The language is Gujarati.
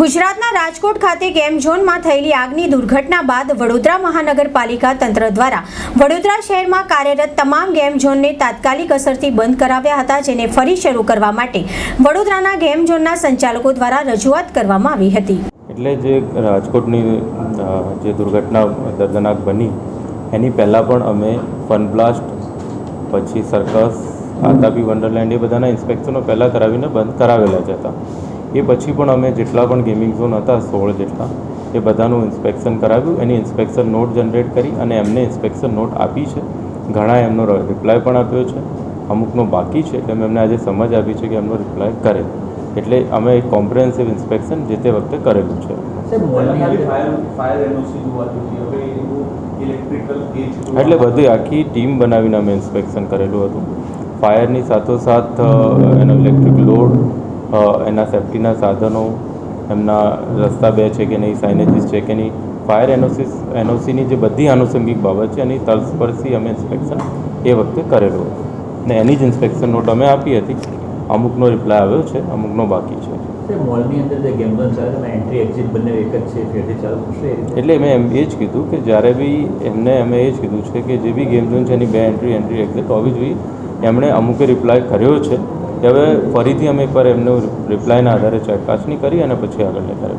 ગુજરાતના રાજકોટ ખાતે ગેમ ઝોનમાં થયેલી આગની દુર્ઘટના બાદ વડોદરા મહાનગરપાલિકા તંત્ર દ્વારા વડોદરા શહેરમાં કાર્યરત તમામ ગેમ ઝોનને તાત્કાલિક અસરથી બંધ કરાવ્યા હતા, જેને ફરી શરૂ કરવા માટે વડોદરાના ગેમ ઝોનના સંચાલકો દ્વારા રજૂઆત કરવામાં આવી હતી. એટલે જે રાજકોટની જે દુર્ઘટના દર્દનાક બની, એની પહેલાં પણ અમે ફન બ્લાસ્ટ પછી સર્કસ આતાપી વન્ડરલેન્ડ એ બધાના ઇન્સ્પેક્શનો પહેલાં કરાવીને બંધ કરાવેલા જ હતા. એ પછી પણ અમે જેટલા પણ ગેમિંગ ઝોન હતા સોળ જેટલા એ બધાનું ઇન્સ્પેક્શન કરાવ્યું. એની ઇન્સ્પેક્શન નોટ જનરેટ કરી અને એમને ઇન્સ્પેક્શન નોટ આપી છે. ઘણા એમનો રિપ્લાય પણ આપ્યો છે. અમુકનો બાકી છે એટલે મેં એમને આજે સમજ આપી છે કે એમનો રિપ્લાય કરે. એટલે અમે એક કોમ્પ્રિહેન્સિવ ઇન્સ્પેક્શન જે તે વખતે કરેલું છે. એટલે બધી આખી ટીમ બનાવીને અમે ઇન્સ્પેક્શન કરેલું હતું. ફાયરની સાથોસાથ એનો ઇલેક્ટ્રિક લોડ એના સેફ્ટીના સાધનો એમના રસ્તા બે છે કે નહીં સાઇનેજીસ છે કે નહીં ફાયર એનઓસીસ એનઓસીની જે બધી આનુષંગિક બાબત છે એની તલસ્પર્શી અમે ઇન્સ્પેક્શન એ વખતે કરેલું હતું. ને એની જ ઇન્સ્પેક્શન નોટ અમે આપી હતી. અમુકનો રિપ્લાય આવ્યો છે અમુકનો બાકી છે. મોલની અંદર જે ગેમ ઝોન ચાલે છે એન્ટ્રી એક્ઝિટ બંને એક જ છે ફેરથી ચાલુ થશે? એટલે મેં એમ એ જ કીધું કે જ્યારે બી એમને અમે એ જ કીધું છે કે જે બી ગેમ ઝોન છે એની બે એન્ટ્રી એન્ટ્રી એક્ઝિટ હોવી જોઈએ એમણે અમુકે રિપ્લાય કર્યો છે. કે હવે ફરીથી અમે એકવાર એમનું રિપ્લાયના આધારે ચકાસણી કરી અને પછી આગળ કરે